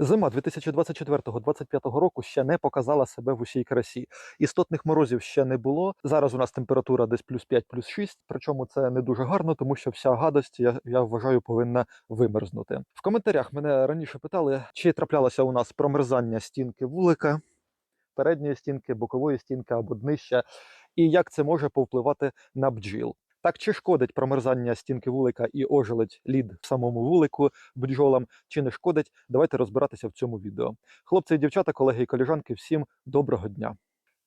Зима 2024-2025 року ще не показала себе в усій красі. Істотних морозів ще не було. Зараз у нас температура десь плюс 5, плюс 6, причому це не дуже гарно, тому що вся гадость, я, я вважаю, повинна вимерзнути. В коментарях мене раніше питали, чи траплялося у нас промерзання стінки вулика, передньої стінки, бокової стінки або днища, і як це може повпливати на бджіл. Так чи шкодить промерзання стінки вулика і ожеледь лід в самому вулику бджолам, чи не шкодить? Давайте розбиратися в цьому відео. Хлопці і дівчата, колеги і коліжанки, всім доброго дня.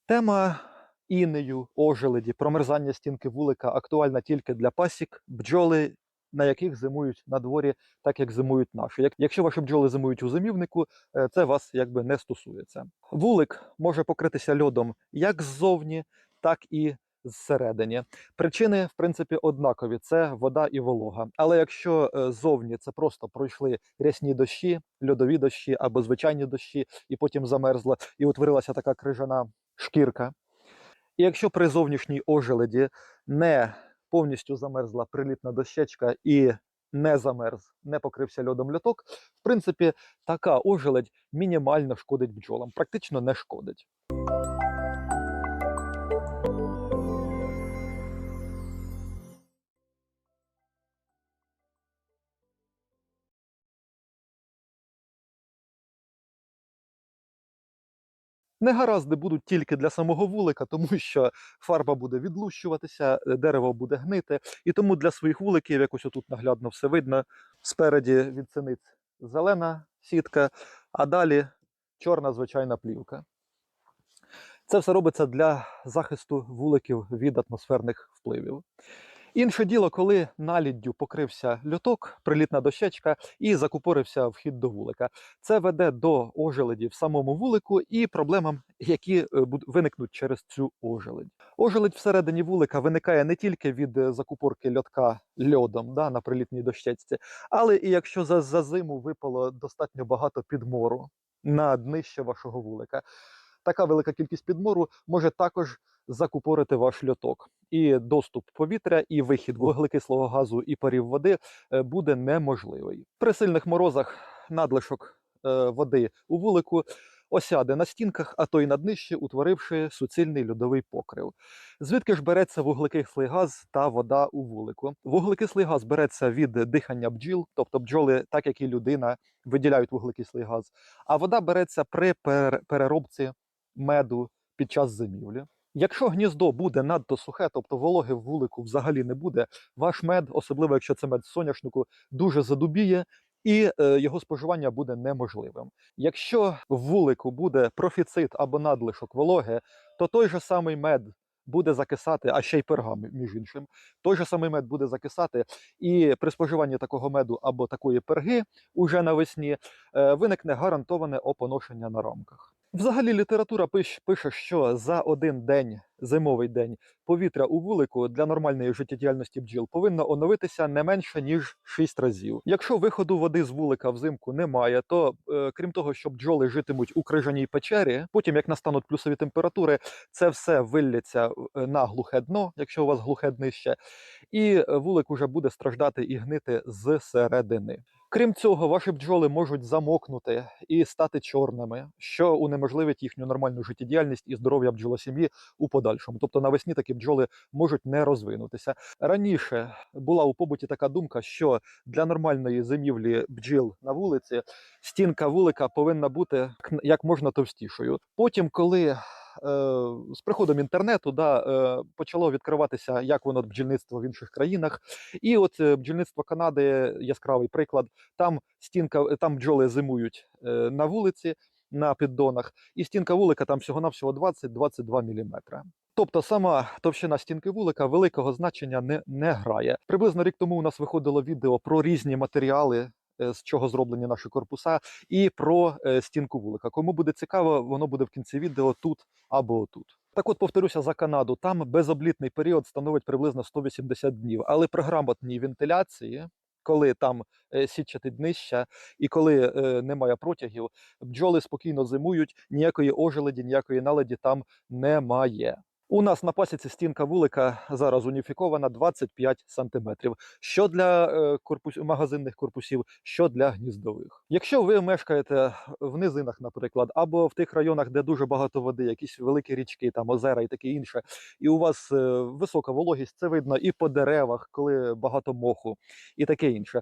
Тема інею, ожеледі, промерзання стінки вулика актуальна тільки для пасік, бджоли, на яких зимують на дворі, так як зимують наші. Якщо ваші бджоли зимують у зимівнику, е, це вас якби не стосується. Вулик може покритися льодом як ззовні, так і зсередині. Причини, в принципі, однакові: це вода і волога. Але якщо е, ззовні це просто пройшли рясні дощі, льодові дощі або звичайні дощі, і потім замерзла, і утворилася така крижана шкірка. І якщо при зовнішній ожеледі не повністю замерзла прилітна дощечка і не замерз, не покрився льодом льоток, в принципі, така ожеледь мінімально шкодить бджолам, практично не шкодить. Негаразди будуть тільки для самого вулика, тому що фарба буде відлущуватися, е, дерево буде гнити. І тому для своїх вуликів, якось отут наглядно все видно, спереді від синиць зелена сітка, а далі чорна звичайна плівка. Це все робиться для захисту вуликів від атмосферних впливів. Інше діло, коли наліддю покрився льоток, прилітна дощечка і закупорився вхід до вулика. Це веде до ожеледі в самому вулику і проблемам, які е, виникнуть через цю ожеледь. Ожеледь всередині вулика виникає не тільки від е, закупорки льотка льодом да, на прилітній дощечці, але і якщо за, за зиму випало достатньо багато підмору на днище вашого вулика. Така велика кількість підмору може також закупорити ваш льоток. І доступ повітря, і вихід вуглекислого газу і парів води е, буде неможливий. При сильних морозах надлишок е, води у вулику осяде на стінках, а то й на днищі, утворивши суцільний льодовий покрив. Звідки ж береться вуглекислий газ та вода у вулику? Вуглекислий газ береться від дихання бджіл, тобто бджоли, так як і людина, виділяють вуглекислий газ. А вода береться при пере- переробці меду під час зимівлі. Якщо гніздо буде надто сухе, тобто вологи в вулику взагалі не буде, ваш мед, особливо якщо це мед соняшнику, дуже задубіє і е, його споживання буде неможливим. Якщо в вулику буде профіцит або надлишок вологи, то той же самий мед буде закисати, а ще й пергами, між іншим, той же самий мед буде закисати, і при споживанні такого меду або такої перги уже навесні е, виникне гарантоване опоношення на рамках. Взагалі література пиш- пише, що за один день, зимовий день, повітря у вулику для нормальної життєдіяльності бджіл повинно оновитися не менше ніж 6 разів. Якщо виходу води з вулика взимку немає, то е, крім того, що бджоли житимуть у крижаній печері, потім як настануть плюсові температури, це все вилляться е, на глухе дно, якщо у вас глухе днище, і е, вулик уже буде страждати і гнити зсередини. Крім цього, ваші бджоли можуть замокнути і стати чорними, що унеможливить їхню нормальну життєдіяльність і здоров'я бджолосім'ї у подальшому. Тобто навесні такі бджоли можуть не розвинутися. Раніше була у побуті така думка, що для нормальної зимівлі бджіл на вулиці стінка вулика повинна бути як можна товстішою. Потім, коли з приходом інтернету да, е, почало відкриватися, як воно бджільництво в інших країнах. І от е, бджільництво Канади яскравий приклад. Там стінка, там бджоли зимують е, на вулиці, на піддонах, і стінка вулика там всього-навсього 20-22 мм. Тобто сама товщина стінки вулика великого значення не, не грає. Приблизно рік тому у нас виходило відео про різні матеріали. Е, З чого зроблені наші корпуса, і про е, стінку вулика. Кому буде цікаво, воно буде в кінці відео тут або тут. Так от повторюся за Канаду. Там безоблітний період становить приблизно 180 днів, але при грамотній вентиляції, коли там е, сітчате днища і коли е, немає протягів, бджоли спокійно зимують, ніякої ожеледі, ніякої наледі там немає. У нас на пасіці стінка вулика зараз уніфікована 25 см, що для е, корпус... магазинних корпусів, що для гніздових. Якщо ви мешкаєте в низинах, наприклад, або в тих районах, де дуже багато води, якісь великі річки, там озера і таке інше, і у вас е, висока вологість, це видно і по деревах, коли багато моху, і таке інше.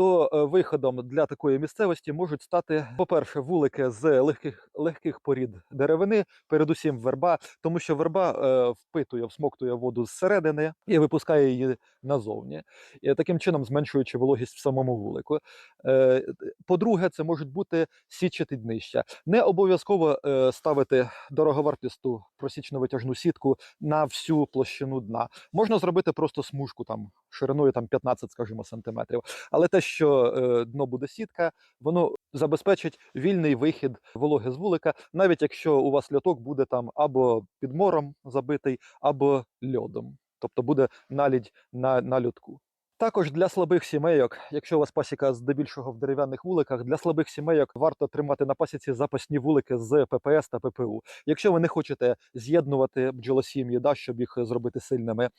То е, виходом для такої місцевості можуть стати, по-перше, вулики з легких легких порід деревини, передусім верба, тому що верба е, впитує, всмоктує воду зсередини і випускає її назовні, і таким чином зменшуючи вологість в самому вулику. Е, По-друге, це можуть бути січати днища. Не обов'язково е, ставити дороговартісту просічно-витяжну сітку на всю площину дна. Можна зробити просто смужку там шириною там 15, скажімо, сантиметрів. Але те, що е, дно буде сітка, воно забезпечить вільний вихід вологи з вулика, навіть якщо у вас льоток буде там або під мором забитий, або льодом. Тобто буде налідь на, на льотку. Також для слабих сімейок, якщо у вас пасіка здебільшого в дерев'яних вуликах, для слабих сімейок варто тримати на пасіці запасні вулики з ППС та ППУ. Якщо ви не хочете з'єднувати бджолосім'ї, да, щоб їх зробити сильними.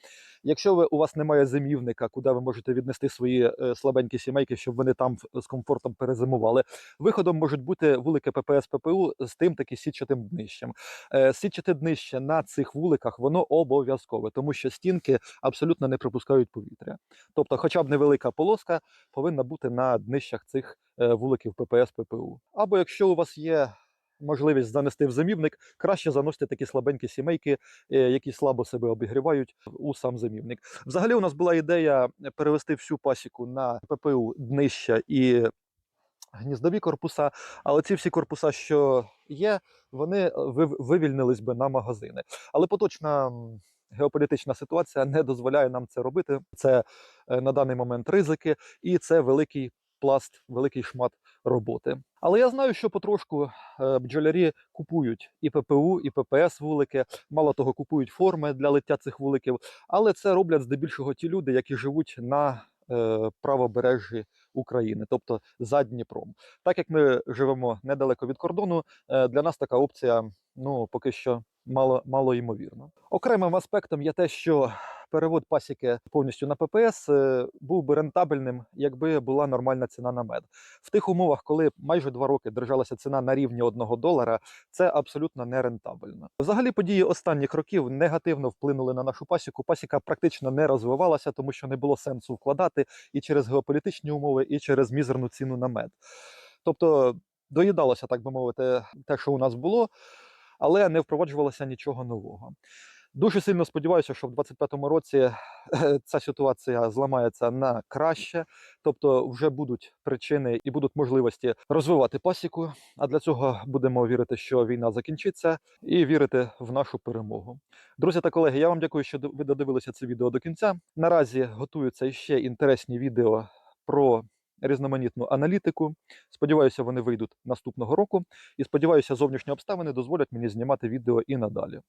Якщо ви у вас немає зимівника, куди ви можете віднести свої е, слабенькі сімейки, щоб вони там з комфортом перезимували, виходом можуть бути вулики ППС ППУ з тим таки сітчатим днищем. Е, Сітчате днище на цих вуликах воно обов'язкове, тому що стінки абсолютно не пропускають повітря. Тобто, хоча б невелика полоска повинна бути на днищах цих е, вуликів ППС ППУ. Або якщо у вас є можливість занести в зимівник, краще заносити такі слабенькі сімейки, е, які слабо себе обігрівають у сам зимівник. Взагалі, у нас була ідея перевести всю пасіку на ППУ днища і гніздові корпуса, але ці всі корпуса, що є, вони вивільнились би на магазини. Але поточна геополітична ситуація не дозволяє нам це робити. Це е, на даний момент ризики, і це великий пласт, великий шмат роботи. Але я знаю, що потрошку е, бджолярі купують і ППУ, і ППС вулики. Мало того, купують форми для лиття цих вуликів. Але це роблять здебільшого ті люди, які живуть на е, правобережжі України, тобто за Дніпром. Так як ми живемо недалеко від кордону, е, для нас така опція ну поки що мало, мало ймовірна. Окремим аспектом є те, що перевод пасіки повністю на ППС е, був би рентабельним, якби була нормальна ціна на мед. В тих умовах, коли майже два роки держалася ціна на рівні одного долара, це абсолютно не рентабельно. Взагалі, події останніх років негативно вплинули на нашу пасіку. Пасіка практично не розвивалася, тому що не було сенсу вкладати і через геополітичні умови, і через мізерну ціну на мед. Тобто доїдалося, так би мовити, те, що у нас було, але не впроваджувалося нічого нового. Дуже сильно сподіваюся, що в 2025 році е, ця ситуація зламається на краще, тобто вже будуть причини і будуть можливості розвивати пасіку. А для цього будемо вірити, що війна закінчиться, і вірити в нашу перемогу. Друзі та колеги, я вам дякую, що ви додивилися це відео до кінця. Наразі готуються ще інтересні відео про різноманітну аналітику. Сподіваюся, вони вийдуть наступного року. І сподіваюся, зовнішні обставини дозволять мені знімати відео і надалі.